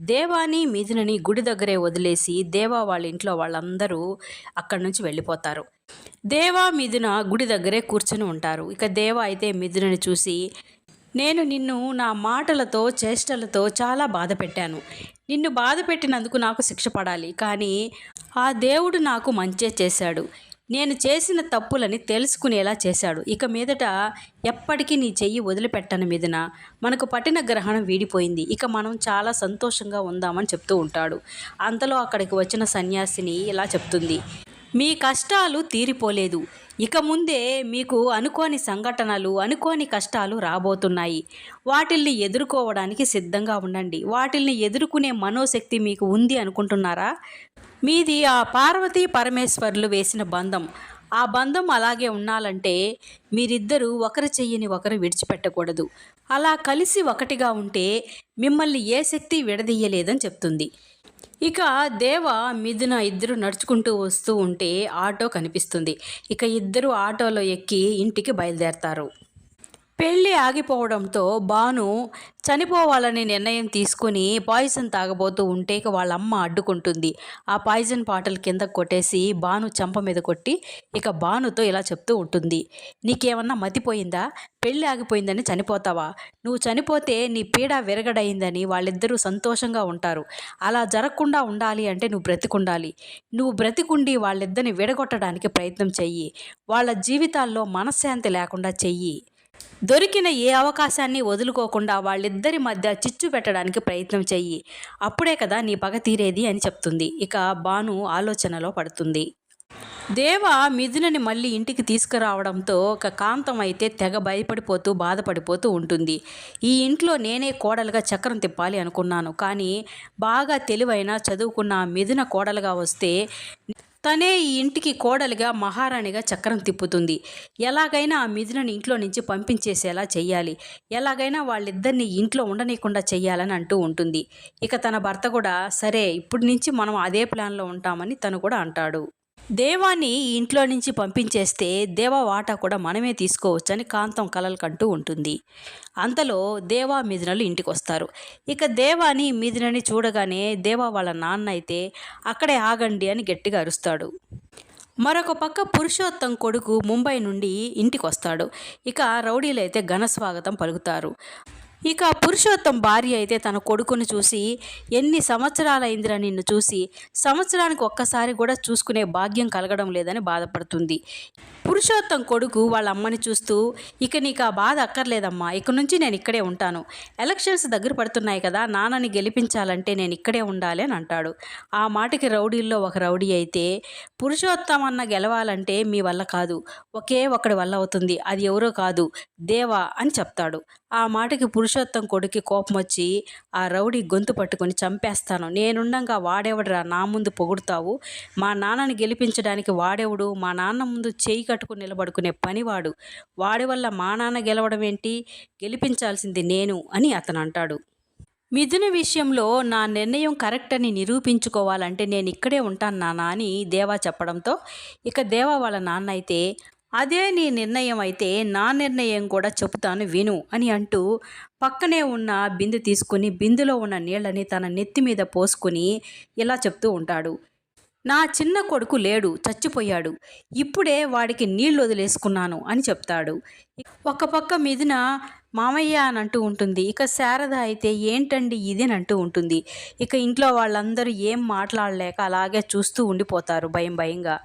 దేవాని మిథునని గుడి దగ్గరే వదిలేసి దేవా వాళ్ళ ఇంట్లో వాళ్ళందరూ అక్కడి నుంచి వెళ్ళిపోతారు. దేవా మిథున గుడి దగ్గరే కూర్చొని ఉంటారు. ఇక దేవ అయితే మిథునని చూసి నేను నిన్ను నా మాటలతో చేష్టలతో చాలా బాధ పెట్టాను. నిన్ను బాధ పెట్టినందుకు నాకు శిక్ష పడాలి. కానీ ఆ దేవుడు నాకు మంచే చేశాడు. నేను చేసిన తప్పులని తెలుసుకునేలా చేశాడు. ఇక మీదట ఎప్పటికీ నీ చెయ్యి వదిలిపెట్టను మీదన మనకు పట్టిన గ్రహణం వీడిపోయింది. ఇక మనం చాలా సంతోషంగా ఉందామని చెప్తూ ఉంటాడు. అంతలో అక్కడికి వచ్చిన సన్యాసిని ఇలా చెప్తుంది. మీ కష్టాలు తీరిపోలేదు. ఇక ముందే మీకు అనుకోని సంఘటనలు అనుకోని కష్టాలు రాబోతున్నాయి. వాటిల్ని ఎదుర్కోవడానికి సిద్ధంగా ఉండండి. వాటిల్ని ఎదుర్కొనే మనోశక్తి మీకు ఉంది అనుకుంటున్నారా? మీది ఆ పార్వతీ పరమేశ్వర్లు వేసిన బంధం. ఆ బంధం అలాగే ఉండాలంటే మీరిద్దరూ ఒకరు చెయ్యని ఒకరు విడిచిపెట్టకూడదు. అలా కలిసి ఒకటిగా ఉంటే మిమ్మల్ని ఏ శక్తి విడదీయలేదని చెప్తుంది. ఇక దేవ మిథున ఇద్దరు నడుచుకుంటూ వస్తూ ఉంటే ఆటో కనిపిస్తుంది. ఇక ఇద్దరు ఆటోలో ఎక్కి ఇంటికి బయలుదేరతారు. పెళ్ళి ఆగిపోవడంతో బాను చనిపోవాలని నిర్ణయం తీసుకుని పాయిజన్ తాగబోతూ ఉంటే వాళ్ళ అమ్మ అడ్డుకుంటుంది. ఆ పాయిజన్ బాటిల్ కింద కొట్టేసి బాను చంప మీద కొట్టి ఇక బానుతో ఇలా చెప్తూ ఉంటుంది. నీకేమన్నా మతిపోయిందా? పెళ్ళి ఆగిపోయిందని చనిపోతావా? నువ్వు చనిపోతే నీ పీడ విరగడయిందని వాళ్ళిద్దరూ సంతోషంగా ఉంటారు. అలా జరగకుండా ఉండాలి అంటే నువ్వు బ్రతికుండాలి. నువ్వు బ్రతికుండి వాళ్ళిద్దరిని విడగొట్టడానికి ప్రయత్నం చెయ్యి. వాళ్ళ జీవితాల్లో మనశ్శాంతి లేకుండా చెయ్యి. దొరికిన ఏ అవకాశాన్ని వదులుకోకుండా వాళ్ళిద్దరి మధ్య చిచ్చు పెట్టడానికి ప్రయత్నం చెయ్యి. అప్పుడే కదా నీ పగ తీరేది అని చెప్తుంది. ఇక బాను ఆలోచనలో పడుతుంది. దేవ మిథునని మళ్ళీ ఇంటికి తీసుకురావడంతో ఒక కాంతం అయితే తెగ భయపడిపోతూ బాధపడిపోతూ ఉంటుంది. ఈ ఇంట్లో నేనే కోడలుగా చక్రం తిప్పాలి అనుకున్నాను. కానీ బాగా తెలివైన చదువుకున్న మిథున కోడలుగా వస్తే తనే ఈ ఇంటికి కోడలుగా మహారాణిగా చక్రం తిప్పుతుంది. ఎలాగైనా ఆ మిథునని ఇంట్లో నుంచి పంపించేసేలా చెయ్యాలి. ఎలాగైనా వాళ్ళిద్దరిని ఇంట్లో ఉండనీయకుండా చెయ్యాలని అంటూ ఉంటుంది. ఇక తన భర్త కూడా సరే ఇప్పటి నుంచి మనం అదే ప్లాన్లో ఉంటామని తను కూడా అంటాడు. దేవాన్ని ఈ ఇంట్లో నుంచి పంపించేస్తే దేవా వాటా కూడా మనమే తీసుకోవచ్చని కాంతం కలలు కంటూ ఉంటుంది. అంతలో దేవా మిథునలు ఇంటికి వస్తారు ఇక దేవాని మిథునని చూడగానే దేవా వాళ్ళ నాన్న అయితే అక్కడే ఆగండి అని గట్టిగా అరుస్తాడు. మరొక పక్క పురుషోత్తం కొడుకు ముంబై నుండి ఇంటికి వస్తాడు ఇక రౌడీలు అయితే ఘన స్వాగతం పలుకుతారు. ఇక పురుషోత్తం భార్య అయితే తన కొడుకును చూసి ఎన్ని సంవత్సరాలైందిరా నిన్ను చూసి? సంవత్సరానికి ఒక్కసారి కూడా చూసుకునే భాగ్యం కలగడం లేదని బాధపడుతుంది. పురుషోత్తం కొడుకు వాళ్ళ అమ్మని చూస్తూ ఇక నీకు ఆ బాధ అక్కర్లేదమ్మా ఇక నుంచి నేను ఇక్కడే ఉంటాను. ఎలక్షన్స్ దగ్గర పడుతున్నాయి కదా నాన్నని గెలిపించాలంటే నేను ఇక్కడే ఉండాలి అని అంటాడు. ఆ మాటకి రౌడీల్లో ఒక రౌడీ అయితే పురుషోత్తం అన్న గెలవాలంటే మీ వల్ల కాదు ఒకే ఒకడి వల్ల అవుతుంది అది ఎవరో కాదు దేవా అని చెప్తాడు. ఆ మాటకి పురుషోత్తం కొడుకి కోపం వచ్చి ఆ రౌడీ గొంతు పట్టుకొని చంపేస్తాను. నేనుండగా వాడేవడరా నా ముందు పొగుడుతావు? మా నాన్నని గెలిపించడానికి వాడేవుడు? మా నాన్న ముందు చేయి కట్టుకుని నిలబడుకునే పనివాడు. వాడి వల్ల మా నాన్న గెలవడం ఏంటి? గెలిపించాల్సింది నేను అని అతను అంటాడు మిథున విషయంలో నా నిర్ణయం కరెక్ట్ అని నిరూపించుకోవాలంటే నేను ఇక్కడే ఉంటాను నాన్న అని దేవా చెప్పడంతో ఇక దేవా వాళ్ళ నాన్న అయితే అదే నీ నిర్ణయం అయితే నా నిర్ణయం కూడా చెబుతాను విను అని అంటూ పక్కనే ఉన్న బిందె తీసుకుని బిందులో ఉన్న నీళ్ళని తన నెత్తి మీద పోసుకుని ఇలా చెప్తూ ఉంటాడు. నా చిన్న కొడుకు లేడు చచ్చిపోయాడు. ఇప్పుడే వాడికి నీళ్ళు వదిలేసుకున్నాను అని చెప్తాడు. ఒక పక్క మీదిన మామయ్య అని అంటూ ఉంటుంది. ఇక శారద అయితే ఏంటండి ఇది అని అంటూ ఉంటుంది. ఇక ఇంట్లో వాళ్ళందరూ ఏం మాట్లాడలేక అలాగే చూస్తూ ఉండిపోతారు భయం భయంగా.